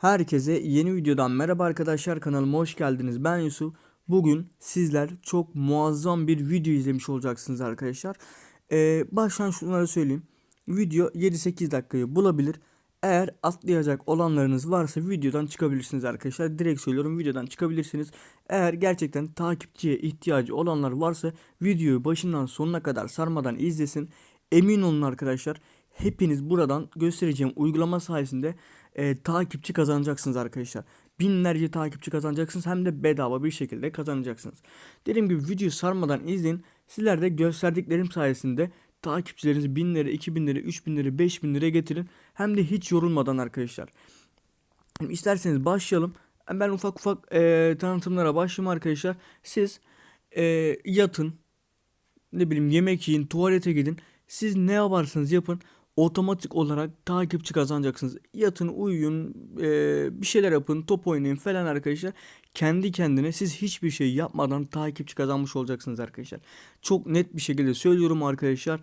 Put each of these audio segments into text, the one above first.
Herkese yeni videodan merhaba arkadaşlar kanalıma hoş geldiniz. Ben Yusuf. Bugün sizler çok muazzam bir video izlemiş olacaksınız arkadaşlar. Ee, baştan şunları söyleyeyim. Video 7-8 dakikayı bulabilir. Eğer atlayacak olanlarınız varsa videodan çıkabilirsiniz arkadaşlar. Direkt söylüyorum videodan çıkabilirsiniz. Eğer gerçekten takipçiye ihtiyacı olanlar varsa videoyu başından sonuna kadar sarmadan izlesin. Emin olun arkadaşlar hepiniz buradan göstereceğim uygulama sayesinde e, takipçi kazanacaksınız arkadaşlar. Binlerce takipçi kazanacaksınız hem de bedava bir şekilde kazanacaksınız. Dediğim gibi videoyu sarmadan izleyin. Sizler de gösterdiklerim sayesinde takipçilerinizi binlere, iki binlere, üç binlere, beş binlere getirin. Hem de hiç yorulmadan arkadaşlar. Şimdi isterseniz başlayalım. Ben ufak ufak e, tanıtımlara başlayayım arkadaşlar. Siz e, yatın, ne bileyim yemek yiyin, tuvalete gidin. Siz ne yaparsanız yapın otomatik olarak takipçi kazanacaksınız. Yatın, uyuyun, e, bir şeyler yapın, top oynayın falan arkadaşlar. Kendi kendine siz hiçbir şey yapmadan takipçi kazanmış olacaksınız arkadaşlar. Çok net bir şekilde söylüyorum arkadaşlar.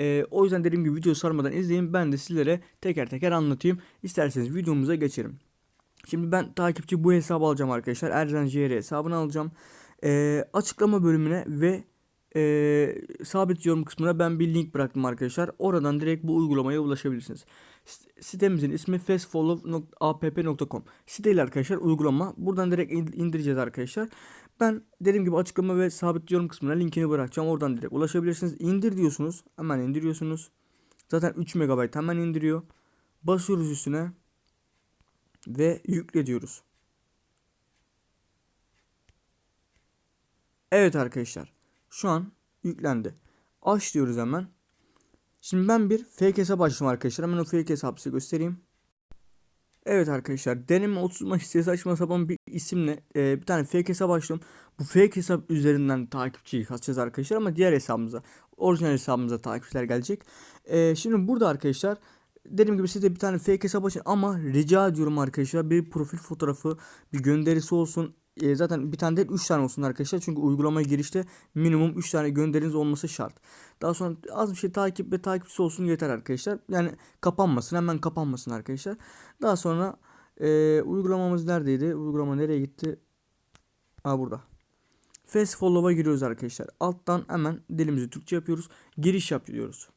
E, o yüzden dediğim gibi video sarmadan izleyin. Ben de sizlere teker teker anlatayım. İsterseniz videomuza geçelim. Şimdi ben takipçi bu hesabı alacağım arkadaşlar. Erzen JR hesabını alacağım. E, açıklama bölümüne ve e, sabit yorum kısmına ben bir link bıraktım arkadaşlar. Oradan direkt bu uygulamaya ulaşabilirsiniz. Sitemizin ismi fastfollow.app.com Siteyle arkadaşlar uygulama. Buradan direkt indireceğiz arkadaşlar. Ben dediğim gibi açıklama ve sabit yorum kısmına linkini bırakacağım. Oradan direkt ulaşabilirsiniz. İndir diyorsunuz. Hemen indiriyorsunuz. Zaten 3 MB hemen indiriyor. Basıyoruz üstüne. Ve yükle diyoruz. Evet arkadaşlar. Şu an yüklendi. Aç diyoruz hemen. Şimdi ben bir fake hesap açtım arkadaşlar. Hemen o fake hesabı size göstereyim. Evet arkadaşlar deneme 30 Mayıs size saçma sapan bir isimle e, bir tane fake hesap açtım. Bu fake hesap üzerinden takipçiyi katacağız arkadaşlar ama diğer hesabımıza orijinal hesabımıza takipçiler gelecek. E, şimdi burada arkadaşlar dediğim gibi size bir tane fake hesap açın ama rica ediyorum arkadaşlar bir profil fotoğrafı bir gönderisi olsun e, zaten bir tane değil 3 tane olsun arkadaşlar. Çünkü uygulamaya girişte minimum 3 tane gönderiniz olması şart. Daha sonra az bir şey takip ve takipçisi olsun yeter arkadaşlar. Yani kapanmasın hemen kapanmasın arkadaşlar. Daha sonra e, uygulamamız neredeydi? Uygulama nereye gitti? Aa burada. Fast Follow'a giriyoruz arkadaşlar. Alttan hemen dilimizi Türkçe yapıyoruz. Giriş yapıyoruz.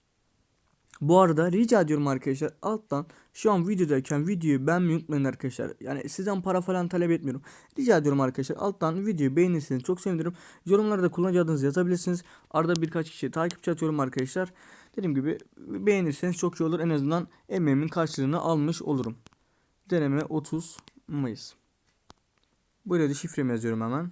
Bu arada rica ediyorum arkadaşlar alttan şu an videodayken videoyu beğenmeyi unutmayın arkadaşlar. Yani sizden para falan talep etmiyorum. Rica ediyorum arkadaşlar alttan videoyu beğenirseniz çok sevinirim. Yorumlarda kullanıcı adınızı yazabilirsiniz. Arada birkaç kişi takipçi atıyorum arkadaşlar. Dediğim gibi beğenirseniz çok iyi olur. En azından emeğimin karşılığını almış olurum. Deneme 30 Mayıs. Buraya da şifremi yazıyorum hemen.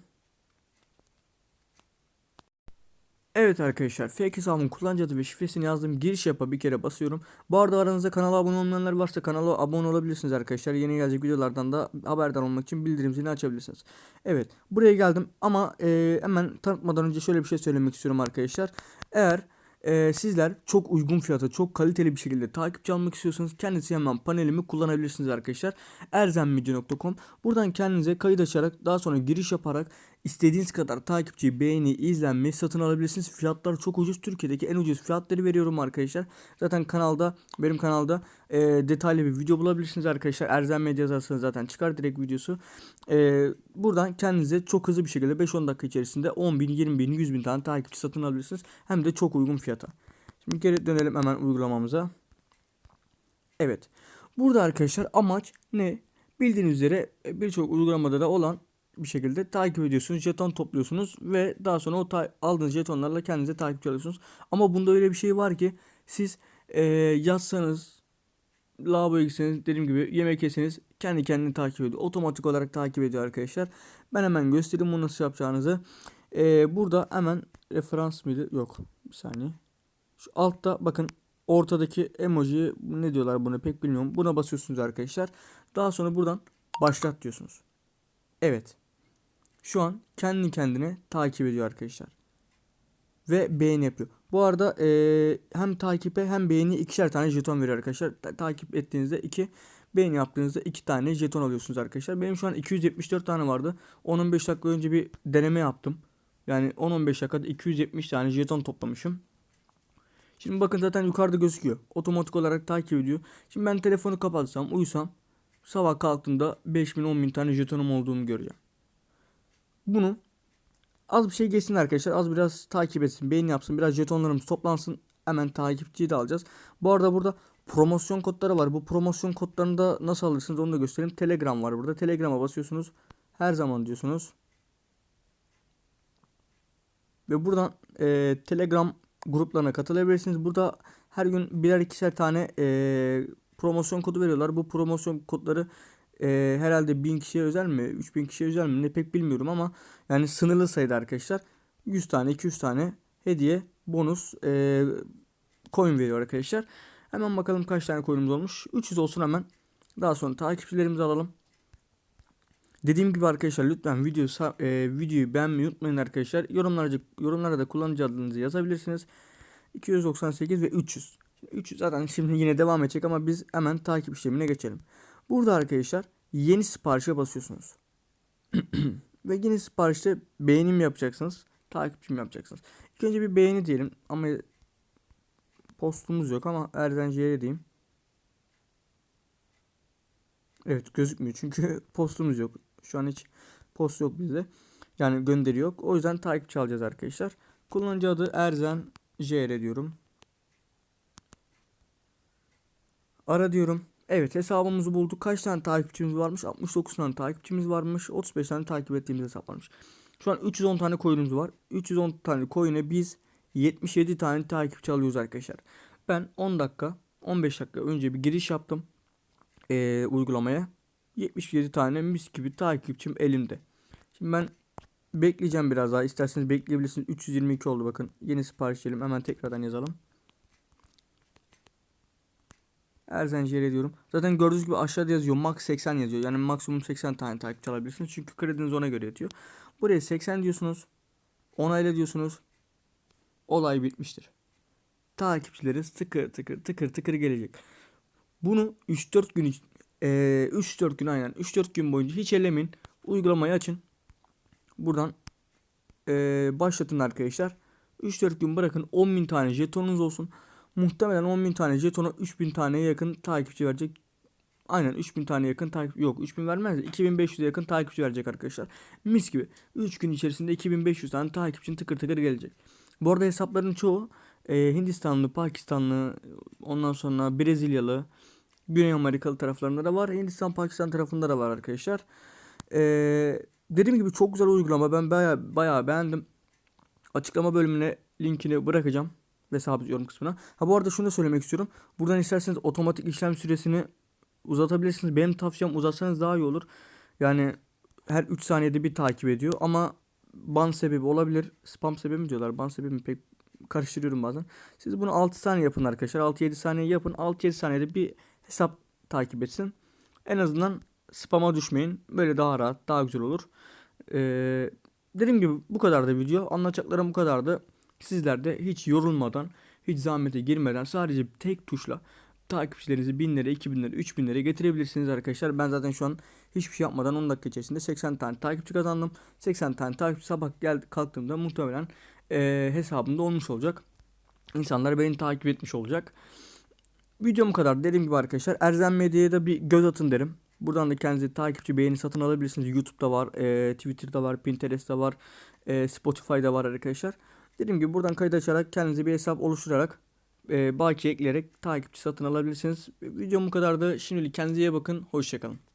Evet arkadaşlar fake hesabımın kullanıcı adı ve şifresini yazdım. Giriş yapa bir kere basıyorum. Bu arada aranızda kanala abone olmayanlar varsa kanala abone olabilirsiniz arkadaşlar. Yeni gelecek videolardan da haberdar olmak için bildirim zilini açabilirsiniz. Evet buraya geldim ama e, hemen tanıtmadan önce şöyle bir şey söylemek istiyorum arkadaşlar. Eğer e, sizler çok uygun fiyata, çok kaliteli bir şekilde takipçi almak istiyorsanız kendisi hemen panelimi kullanabilirsiniz arkadaşlar. erzemmedya.com Buradan kendinize kayıt açarak daha sonra giriş yaparak istediğiniz kadar takipçi, beğeni, izlenme satın alabilirsiniz. Fiyatlar çok ucuz. Türkiye'deki en ucuz fiyatları veriyorum arkadaşlar. Zaten kanalda, benim kanalda e, detaylı bir video bulabilirsiniz arkadaşlar. Erzem Medya yazarsanız zaten çıkar direkt videosu. E, buradan kendinize çok hızlı bir şekilde 5-10 dakika içerisinde 10 bin, 20 bin, 100 bin tane takipçi satın alabilirsiniz. Hem de çok uygun fiyata. Şimdi geri dönelim hemen uygulamamıza. Evet. Burada arkadaşlar amaç ne? Bildiğiniz üzere e, birçok uygulamada da olan bir şekilde takip ediyorsunuz. Jeton topluyorsunuz ve daha sonra o aldığınız jetonlarla kendinize takipçi alıyorsunuz. Ama bunda öyle bir şey var ki siz e, yazsanız lavaboya gitseniz dediğim gibi yemek yeseniz kendi kendini takip ediyor. Otomatik olarak takip ediyor arkadaşlar. Ben hemen göstereyim bunu nasıl yapacağınızı. E, burada hemen referans mıydı? Yok. Bir saniye. Şu altta bakın ortadaki emoji ne diyorlar bunu pek bilmiyorum. Buna basıyorsunuz arkadaşlar. Daha sonra buradan başlat diyorsunuz. Evet. Şu an kendi kendine takip ediyor arkadaşlar. Ve beğeni yapıyor. Bu arada e, hem takipe hem beğeni ikişer tane jeton veriyor arkadaşlar. Ta- takip ettiğinizde iki beğeni yaptığınızda iki tane jeton alıyorsunuz arkadaşlar. Benim şu an 274 tane vardı. 10-15 dakika önce bir deneme yaptım. Yani 10-15 dakikada 270 tane jeton toplamışım. Şimdi bakın zaten yukarıda gözüküyor. Otomatik olarak takip ediyor. Şimdi ben telefonu kapatsam, uyusam sabah kalktığımda 5000 10000 tane jetonum olduğunu göreceğim. Bunu az bir şey geçsin arkadaşlar. Az biraz takip etsin. Beğeni yapsın. Biraz jetonlarımız toplansın. Hemen takipçiyi de alacağız. Bu arada burada promosyon kodları var. Bu promosyon kodlarını da nasıl alırsınız onu da göstereyim. Telegram var burada. Telegram'a basıyorsunuz. Her zaman diyorsunuz. Ve buradan e, Telegram gruplarına katılabilirsiniz. Burada her gün birer ikişer tane e, promosyon kodu veriyorlar. Bu promosyon kodları e, herhalde 1000 kişiye özel mi? 3000 kişiye özel mi? Ne pek bilmiyorum ama yani sınırlı sayıda arkadaşlar. 100 tane 200 tane hediye bonus e, coin veriyor arkadaşlar. Hemen bakalım kaç tane coin'imiz olmuş. 300 olsun hemen. Daha sonra takipçilerimizi alalım. Dediğim gibi arkadaşlar lütfen video e, videoyu beğenmeyi unutmayın arkadaşlar. Yorumlara yorumlara da kullanıcı adınızı yazabilirsiniz. 298 ve 300. 300 zaten şimdi yine devam edecek ama biz hemen takip işlemine geçelim. Burada arkadaşlar yeni siparişe basıyorsunuz. ve yeni siparişte beğenim yapacaksınız. Takipçim yapacaksınız. İlk önce bir beğeni diyelim ama postumuz yok ama Erzenci'ye diyeyim. Evet gözükmüyor çünkü postumuz yok. Şu an hiç post yok bizde. Yani gönderi yok. O yüzden takipçi alacağız arkadaşlar. Kullanıcı adı Erzen JR diyorum. Ara diyorum. Evet hesabımızı bulduk. Kaç tane takipçimiz varmış? 69 tane takipçimiz varmış. 35 tane takip ettiğimiz hesap varmış. Şu an 310 tane coin'imiz var. 310 tane coin'e biz 77 tane takipçi alıyoruz arkadaşlar. Ben 10 dakika 15 dakika önce bir giriş yaptım. Ee, uygulamaya. 77 tane mis gibi takipçim elimde. Şimdi ben bekleyeceğim biraz daha. İsterseniz bekleyebilirsiniz. 322 oldu bakın. Yeni sipariş diyelim. Hemen tekrardan yazalım. Erzenci'ye diyorum. Zaten gördüğünüz gibi aşağıda yazıyor. Max 80 yazıyor. Yani maksimum 80 tane takipçi alabilirsiniz. Çünkü krediniz ona göre yatıyor. Buraya 80 diyorsunuz. Onayla diyorsunuz. Olay bitmiştir. Takipçileri tıkır tıkır tıkır tıkır gelecek. Bunu 3-4 gün e, 3-4 gün aynen 3-4 gün boyunca hiç ellemeyin. Uygulamayı açın. Buradan e, başlatın arkadaşlar. 3-4 gün bırakın 10.000 tane jetonunuz olsun. Muhtemelen 10.000 tane jetona 3.000 taneye yakın takipçi verecek. Aynen 3000 tane yakın takip yok 3000 vermez de 2500'e yakın takipçi verecek arkadaşlar. Mis gibi 3 gün içerisinde 2500 tane takipçinin tıkır tıkır gelecek. Bu arada hesapların çoğu e, Hindistanlı, Pakistanlı, ondan sonra Brezilyalı, Güney Amerikalı taraflarında da var. Hindistan, Pakistan tarafında da var arkadaşlar. E, dediğim gibi çok güzel uygulama. Ben baya baya beğendim. Açıklama bölümüne linkini bırakacağım ve sabit yorum kısmına. Ha bu arada şunu da söylemek istiyorum. Buradan isterseniz otomatik işlem süresini uzatabilirsiniz. Benim tavsiyem uzatsanız daha iyi olur. Yani her 3 saniyede bir takip ediyor ama ban sebebi olabilir. Spam sebebi mi diyorlar? Ban sebebi mi pek karıştırıyorum bazen. Siz bunu 6 saniye yapın arkadaşlar. 6-7 saniye yapın. 6-7 saniyede bir hesap takip etsin. En azından spama düşmeyin. Böyle daha rahat, daha güzel olur. Ee, dediğim gibi bu kadar da video. Anlatacaklarım bu kadardı. Sizler de hiç yorulmadan, hiç zahmete girmeden sadece tek tuşla takipçilerinizi binlere, 2000'lere, 3000'lere getirebilirsiniz arkadaşlar. Ben zaten şu an hiçbir şey yapmadan 10 dakika içerisinde 80 tane takipçi kazandım. 80 tane takipçi sabah geldi kalktığımda muhtemelen e, hesabımda olmuş olacak. İnsanlar beni takip etmiş olacak. Videom kadar dediğim gibi arkadaşlar Erzen Medya'ya da bir göz atın derim. Buradan da kendinize takipçi beğeni satın alabilirsiniz. YouTube'da var, e, Twitter'da var, Pinterest'te var, e, Spotify'da var arkadaşlar. Dediğim gibi buradan kayıt açarak kendinize bir hesap oluşturarak e, baki ekleyerek takipçi satın alabilirsiniz. Videom bu kadardı. Şimdilik kendinize iyi bakın. Hoşçakalın.